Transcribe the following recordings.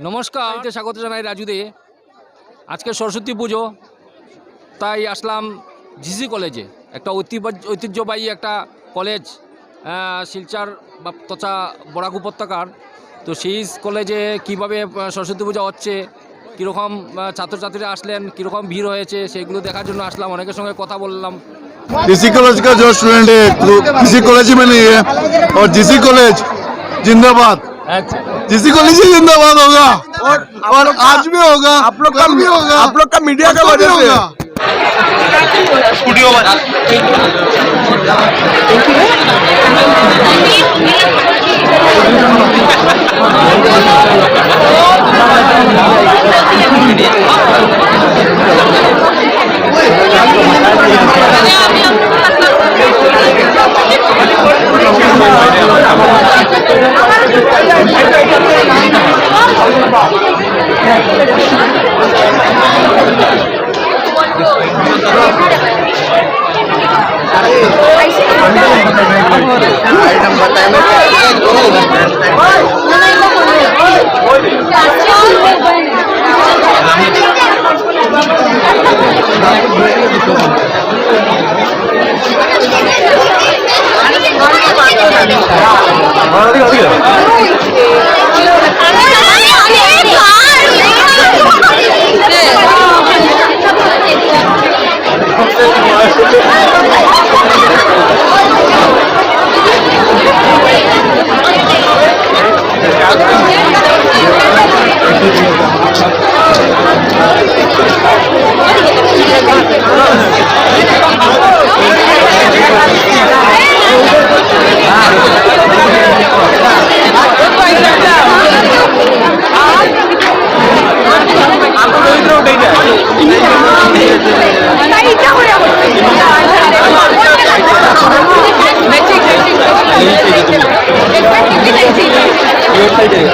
নমস্কার এতে স্বাগত জানাই রাজুদে আজকে সরস্বতী পুজো তাই আসলাম জিসি কলেজে একটা ঐতিহ্য- ঐতিহ্যবাহী একটা কলেজ আহ, শিলচর বা তথা বরাক উপত্যকার তো সেই কলেজে কিভাবে আহ, সরস্বতী পূজা হচ্ছে কীরকম আহ, ছাত্রছাত্রীরা আসলেন কীরকম ভিড় হয়েছে সেগুলো দেখার জন্য আসলাম অনেকের সঙ্গে কথা বললাম जीसी कॉलेज का जो स्टूडेंट है वो किसी कॉलेज में नहीं है और जीसी कॉलेज जिंदाबाद अच्छा। जिसी को लीजिए जिंदाबाद होगा। और, आज भी होगा आप लोग कल भी होगा। आप लोग का मीडिया का वजह होगा। Studio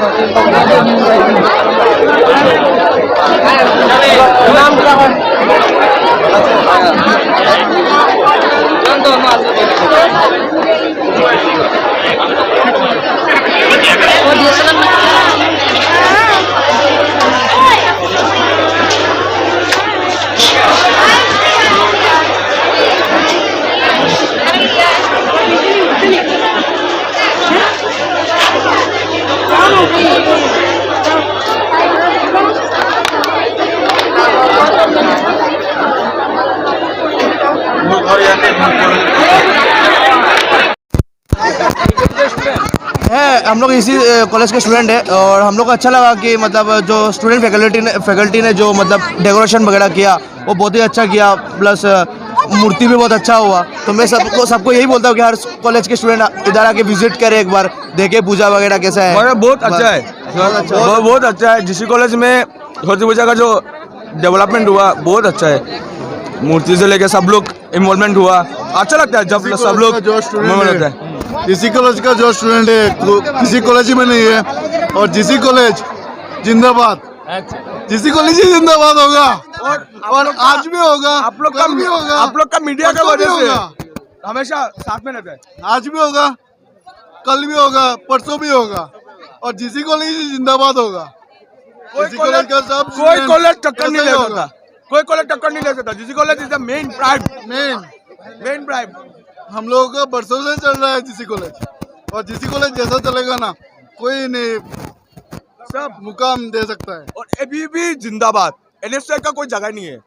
agora. Vocês estão todos aí. हम लोग इसी कॉलेज के स्टूडेंट है और हम लोग को अच्छा लगा कि मतलब जो स्टूडेंट फैकल्टी ने फैकल्टी ने जो मतलब डेकोरेशन वगैरह किया वो बहुत ही अच्छा किया प्लस मूर्ति भी बहुत अच्छा हुआ। तो मैं सबको सबको यही बोलता हूँ कि हर कॉलेज के स्टूडेंट इधर आके विज़िट करे एक बार देखे पूजा वगैरह कैसा है। बहुत अच्छा है। बहुत अच्छा है। बहुत अच्छा है। जिसी कॉलेज में सरस्वती पूजा का जो डेवलपमेंट हुआ बहुत अच्छा है। मूर्ति से लेके सब लोग इन्वॉल्वमेंट हुआ। अच्छा लगता है जब सब लोग का जो स्टूडेंट जीसी कॉलेज का जो स्टूडेंट है वो किसी कॉलेज में नहीं है। और जीसी कॉलेज जिंदाबाद। जीसी कॉलेज ही जिंदाबाद होगा। और और आज भी होगा आप लोग का भी होगा। आप लोग का मीडिया का वजह होगा। से हमेशा साथ में रहता है। आज भी होगा कल भी होगा परसों भी होगा। और जीसी कॉलेज ही जिंदाबाद होगा। कोई कॉलेज का सब कोई कॉलेज टक्कर नहीं ले सकता। कोई कॉलेज टक्कर नहीं ले सकता। GC college is the main pride main main pride हम लोगों का बरसों से चल रहा है जीसी कॉलेज और जीसी कॉलेज जैसा चलेगा ना कोई नहीं सब मुकाम दे सकता है और अभी भी जिंदाबाद एनएसए का कोई जगह नहीं है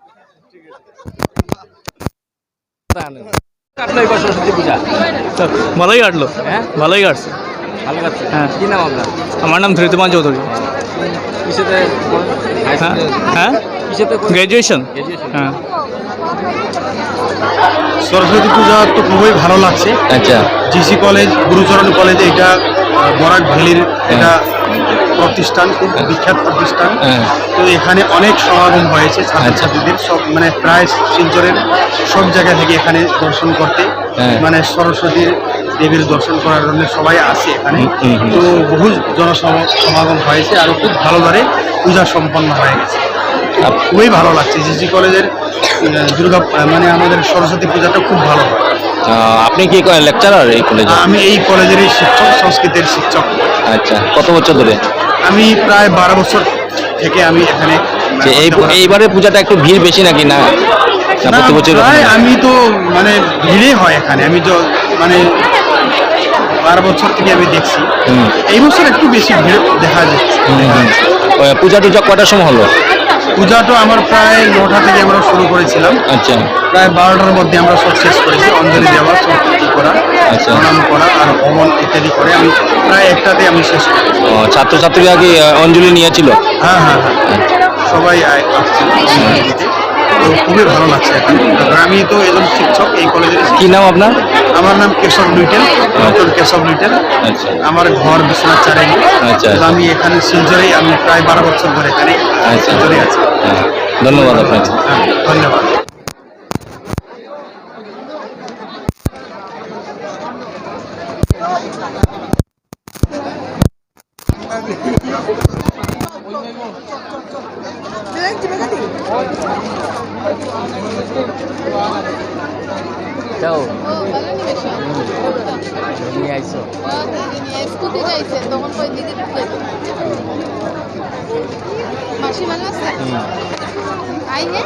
কাটলো এবার সরস্বতী পূজা ভালোই কাটলো হ্যাঁ ভালোই কাটছে ভালো কাটছে হ্যাঁ। কি নাম আপনার আমার নাম ধৃতমান চৌধুরী কিসেতে হাই হ্যাঁ স্কুলে হ্যাঁ কিসেতে গ্র্যাজুয়েশন গ্র্যাজুয়েশন হ্যাঁ সরস্বতী পূজা তো খুবই ভালো লাগছে। আচ্ছা। জিসি কলেজ গুরুচরণ কলেজে এটা বরাক ভ্যালির এটা প্রতিষ্ঠান খুব বিখ্যাত প্রতিষ্ঠান। হ্যাঁ। তো এখানে অনেক সমাগম হয়েছে ছাত্রছাত্রীদের সব মানে প্রায় শিলচরের সব জায়গা থেকে এখানে দর্শন করতে। হ্যাঁ। মানে সরস্বতীর দেবীর দর্শন করার জন্য সবাই আসে এখানে। তো বহু জনসমাগম হয়েছে আর খুব ভালোভাবে পূজা সম্পন্ন হয়ে গেছে। খুবই ভালো লাগছে। জিজি কলেজের দুর্গা মানে আমাদের সরস্বতী পূজাটা খুব ভালো হয়। আপনি কি লেকচারার এই কলেজে? আমি এই কলেজেরই শিক্ষক সংস্কৃতের শিক্ষক। আচ্ছা কত বছর ধরে? আমি প্রায় বারো বছর থেকে আমি এখানে এইবারে পূজাটা একটু ভিড় বেশি নাকি না? প্রতি বছর আমি তো মানে ভিড়ে হয় এখানে। আমি তো মানে বারো বছর থেকে আমি দেখছি। এই বছর একটু বেশি ভিড় দেখা যাচ্ছে। পূজা টুজা কটার সময় হলো? পূজাটা আমার প্রায় নটা থেকে আমরা শুরু করেছিলাম। আচ্ছা। প্রায় বারোটার মধ্যে আমরা সব শেষ করেছি অঞ্জলি দেওয়া সব কিছু করা আচ্ছা। প্রণাম করা আর ভ্রমণ ইত্যাদি করে আমি প্রায় একটাতে আমি শেষ করি ছাত্রছাত্রীরা কি অঞ্জলি নিয়েছিল? হ্যাঁ হ্যাঁ হ্যাঁ। সবাই আয়- আসছিল। অঞ্জলিতে। তো খুবই ভালো লাগছে এখন। আমি তো একজন শিক্ষক এই কলেজের কি নাম আপনার? আমার নাম কেশব লুইটেল ডক্টর কেশব লুইটেল আচ্ছা। আমার ঘর বিশ্বনাথ চারাইনি আচ্ছা, তো আমি এখানে শিলচরে আমি প্রায় বারো বছর ধরে এখানে আচ্ছা। শিলচরে আছি। হ্যাঁ, ধন্যবাদ আপনাকে। হ্যাঁ ধন্যবাদ। নিয়ে আইসো স্কুটি যাইছে তখন কই দিদি মাসি ভালো আছে? আই হে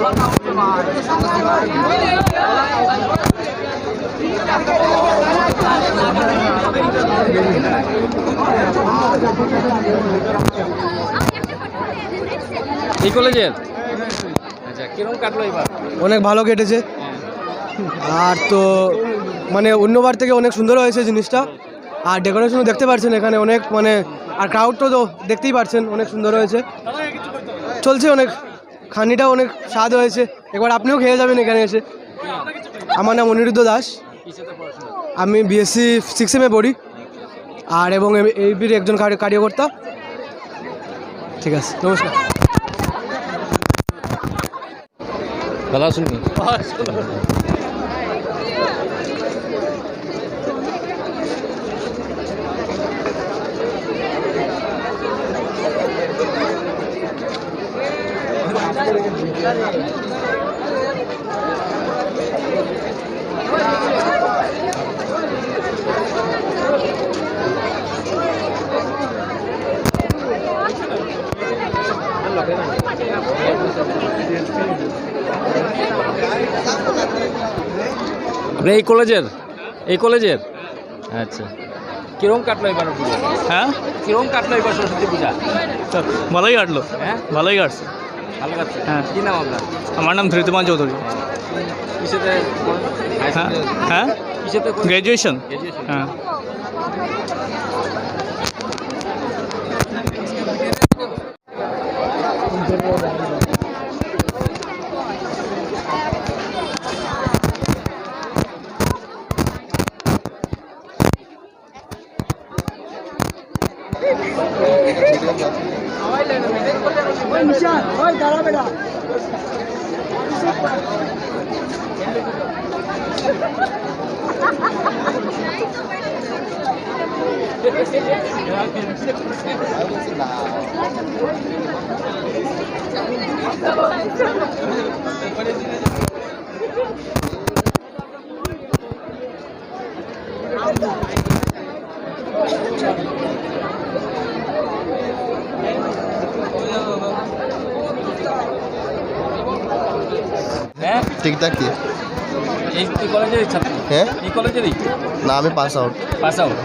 এই কলেজের আচ্ছা কীরকম কাটলো এবার? অনেক ভালো কেটেছে। আর তো মানে অন্যবার থেকে অনেক সুন্দর হয়েছে জিনিসটা। আর ডেকোরেশনও দেখতে পাচ্ছেন এখানে অনেক মানে আর ক্রাউড তো দেখতেই পাচ্ছেন অনেক সুন্দর হয়েছে। চলছে অনেক। খানিটা অনেক স্বাদ হয়েছে। একবার আপনিও খেয়ে যাবেন এখানে এসে। আমার নাম অনিরুদ্ধ দাস। আমি বিএসসি সিক্স এমে পড়ি। আর এবং এই বির একজন কার্যকর্তা। ঠিক আছে নমস্কার। ভালো শুনবি এই কলেজের? এই কলেজের? আচ্ছা। কীরকম কাটলো এবার পুজো? হ্যাঁ? কীরকম কাটলো এবার সরস্বতী পূজা? ভালোই কাটলো। হ্যাঁ? ভালোই কাটছে। হ্যাঁ। কি নাম আপনার? আমার নাম ধৃতমান চৌধুরী। কিসেতে করেন? হাই হ্যাঁ? স্কুলে? হ্যাঁ কিসেতে করেন? গ্র্যাজুয়েশন গ্র্যাজুয়েশন হ্যাঁ হ্যাঁ ঠিকঠাক কি? এই কলেজেরই ছাত্র? হ্যাঁ? এই কলেজেরই না আমি পাস আউট পাস আউট